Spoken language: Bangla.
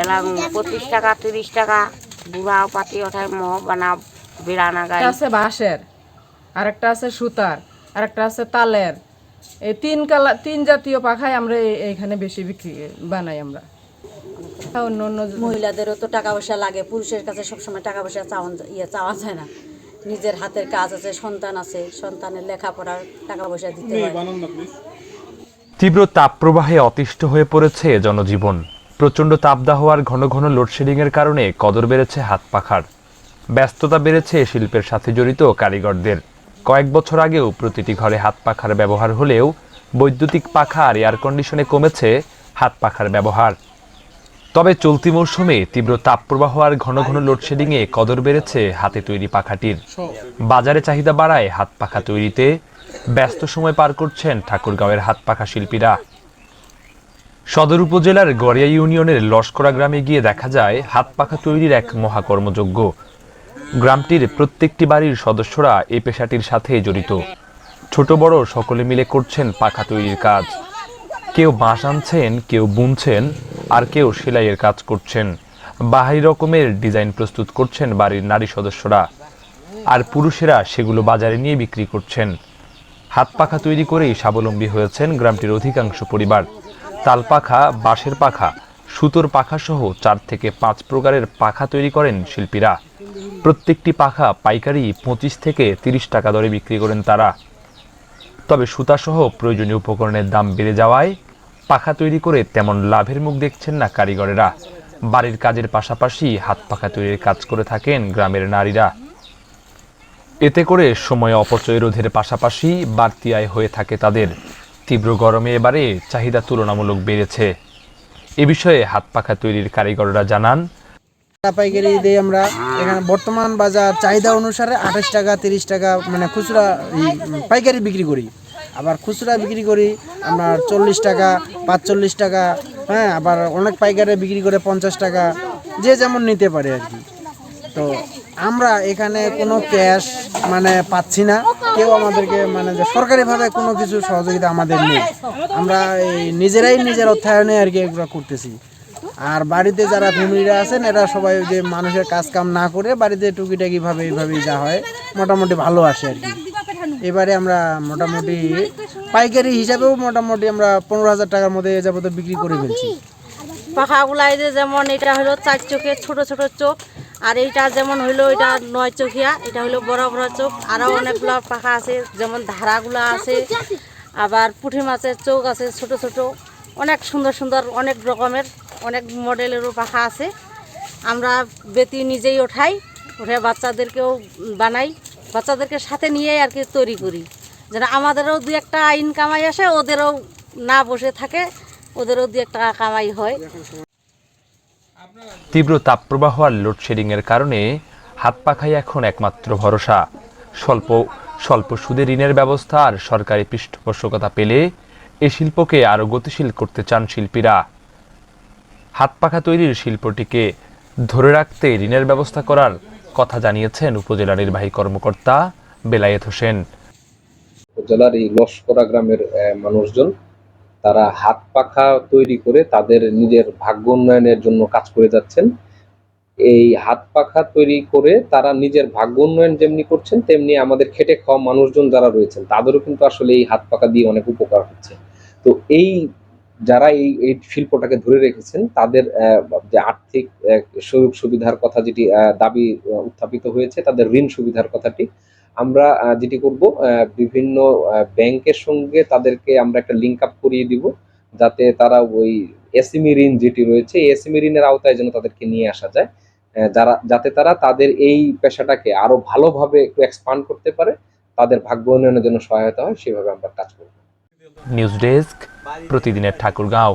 এলাম পঁচিশ টাকা তিরিশ টাকা। বুড়া পাতি ওঠায় মহ বানা গাই একটা আছে বাঁশের আরেকটা আছে সুতার আরেকটা আছে তালের। এই তিন কালা তিন জাতীয় পাখাই আমরা এই- এইখানে বেশি বিক্রি বানাই আমরা। অন্য অন্য মহিলাদেরও তো টাকা পয়সা লাগে পুরুষের কাছে সবসময় টাকা পয়সা চাওয়া ইয়ে চাওয়া যায় না। নিজের হাতের কাজ আছে সন্তান আছে সন্তানের লেখাপড়ার টাকা পয়সা দিতে হয়। তীব্র তাপপ্রবাহে অতিষ্ঠ হয়ে পড়েছে জনজীবন। প্রচণ্ড তাপদাহ আর ঘন ঘন লোডশেডিংয়ের কারণে কদর বেড়েছে হাত পাখার। ব্যস্ততা বেড়েছে শিল্পের সাথে জড়িত কারিগরদের। কয়েক বছর আগেও প্রতিটি ঘরে হাত পাখার ব্যবহার হলেও বৈদ্যুতিক পাখা আর এয়ার কন্ডিশনে কমেছে হাত পাখার ব্যবহার। তবে চলতি মৌসুমে তীব্র তাপপ্রবাহ আর ঘন ঘন লোডশেডিংয়ে কদর বেড়েছে হাতে তৈরি পাখাটির। বাজারে চাহিদা বাড়ায় হাত পাখা তৈরিতে। ব্যস্ত সময় পার করছেন ঠাকুরগাঁওয়ের হাত পাখা শিল্পীরা। সদর উপজেলার গড়িয়া ইউনিয়নের লস্করা গ্রামে গিয়ে দেখা যায় হাত পাখা তৈরির এক মহাকর্মযজ্ঞ গ্রামটির প্রত্যেকটি বাড়ির সদস্যরা এই পেশাটির সাথে জড়িত। ছোট বড় সকলে মিলে করছেন পাখা তৈরির কাজ। কেউ বাঁশ আনছেন, কেউ বুনছেন, আর কেউ সেলাইয়ের কাজ করছেন। বাহারি রকমের ডিজাইন প্রস্তুত করছেন বাড়ির নারী সদস্যরা। আর পুরুষেরা সেগুলো বাজারে নিয়ে বিক্রি করছেন। হাত পাখা তৈরি করেই স্বাবলম্বী হয়েছেন গ্রামটির অধিকাংশ পরিবার। তাল পাখা, বাঁশের পাখা, সুতোর পাখা সহ চার থেকে পাঁচ প্রকারের পাখা তৈরি করেন শিল্পীরা। প্রত্যেকটি পাখা পাইকারি পঁচিশ থেকে তিরিশ টাকা দরে বিক্রি করেন তারা। তবে সুতাসহ প্রয়োজনীয় উপকরণের দাম বেড়ে যাওয়ায় পাখা তৈরি করে তেমন লাভের মুখ দেখছেন না কারিগরেরা। বাড়ির কাজের পাশাপাশি হাত পাখা তৈরির কাজ করে থাকেন গ্রামের নারীরা। এতে করে সময় অপচয় রোধের পাশাপাশি বাড়তি আয় হয়ে থাকে তাদের। তীব্র গরমে এবারে চাহিদা তুলনামূলক বেড়েছে। এ বিষয়ে হাত পাখা তৈরির কারিগররা জানান পাইকারি দিই আমরা এখানে বর্তমান বাজার চাহিদা অনুসারে আঠাশ টাকা, তিরিশ টাকা মানে খুচরা পাইকারি বিক্রি করি। আবার খুচরা বিক্রি করি আমরা চল্লিশ টাকা, পাঁচচল্লিশ টাকা হ্যাঁ আবার অনেক পাইকারে বিক্রি করে পঞ্চাশ টাকা, যে যেমন নিতে পারে আর কি। তো আমরা এখানে কোনো ক্যাশ মানে পাচ্ছি না। কেউ আমাদেরকে মানে যে সরকারিভাবে কোনো কিছু সহযোগিতা আমাদের নেই। আমরা এই নিজেরাই নিজের অর্থায়নে আর কি এগুলো করতেছি। আর বাড়িতে যারা ফ্যামিলিরা আছেন, এরা সবাই যে মানুষের কাজ কাম না করে বাড়িতে টুকিটাকি ভাবে এইভাবেই যা হয়, মোটামুটি ভালো আসে আর কি। এবারে আমরা মোটামুটি পাইকারি হিসাবেও মোটামুটি আমরা পনেরো হাজার টাকার মধ্যে এ যাবত বিক্রি করে ফেলছি। পাখাগুলাই যে যেমন এটা হলো চার চোখের ছোট ছোট চোখ আর এইটা যেমন হইল, এটা নয় চোখিয়া, এটা হলো বড় বড় চোখ। আরও অনেকগুলো পাখা আছে, যেমন ধারাগুলো আছে। আবার পুঁটি মাছের চোখ আছে, ছোট ছোট। অনেক সুন্দর সুন্দর, অনেক রকমের, অনেক মডেলেরও পাখা আছে। আমরা বেতি নিজেই ওঠাই, উঠে বাচ্চাদেরকেও বানাই। বাচ্চাদেরকে সাথে নিয়ে আর কি তৈরি করি। যেন আমাদেরও দু একটা ইনকামাই আসে, ওদেরও না বসে থাকে, ওদেরও দু একটা কামাই হয়। তীব্র তাপপ্রবাহ আর লোডশেডিংয়ের কারণে হাত পাখাই এখন একমাত্র ভরসা। স্বল্প স্বল্প সুদে ঋণের ব্যবস্থা আর সরকারি পৃষ্ঠপোষকতা পেলে এ শিল্পকে আরও গতিশীল করতে চান শিল্পীরা। হাত পাখা তৈরির শিল্পটিকে ধরে রাখতে ঋণের ব্যবস্থা করার কথা জানিয়েছেন উপজেলা নির্বাহী কর্মকর্তা বেলায়েত হোসেন। উপজেলার এই লস্করা গ্রামের মানুষজন তারা হাত পাখা তৈরি করে তাদের নিজের ভাগ্য উন্নয়নের জন্য কাজ করে যাচ্ছেন। এই হাত পাখা তৈরি করে তারা নিজের ভাগ্য উন্নয়ন যেমনি করছেন, তেমনি আমাদের খেটে খাওয়া মানুষজন যারা রয়েছেন, তাদেরও কিন্তু আসলে এই হাত পাখা দিয়ে অনেক উপকার হচ্ছে। তো এই যারা এই এই শিল্পটাকে ধরে রেখেছেন, তাদের যে আর্থিক সুযোগ সুবিধার কথা যেটি দাবি উত্থাপিত হয়েছে, তাদের ঋণ সুবিধার কথাটি আমরা যেটি করব বিভিন্ন ব্যাংকের সঙ্গে তাদেরকে আমরা একটা লিঙ্ক আপ করিয়ে দিব, যাতে তারা ওই এসএমই ঋণ যেটি রয়েছে এসএমই ঋণের আওতায় যেন তাদেরকে নিয়ে আসা যায় যারা, যাতে তারা তাদের এই পেশাটাকে আরও ভালোভাবে একটু এক্সপান্ড করতে পারে, তাদের ভাগ্য উন্নয়নের জন্য সহায়তা হয়, সেভাবে আমরা কাজ করব। নিউজ ডেস্ক প্রতিদিনের ঠাকুরগাঁও।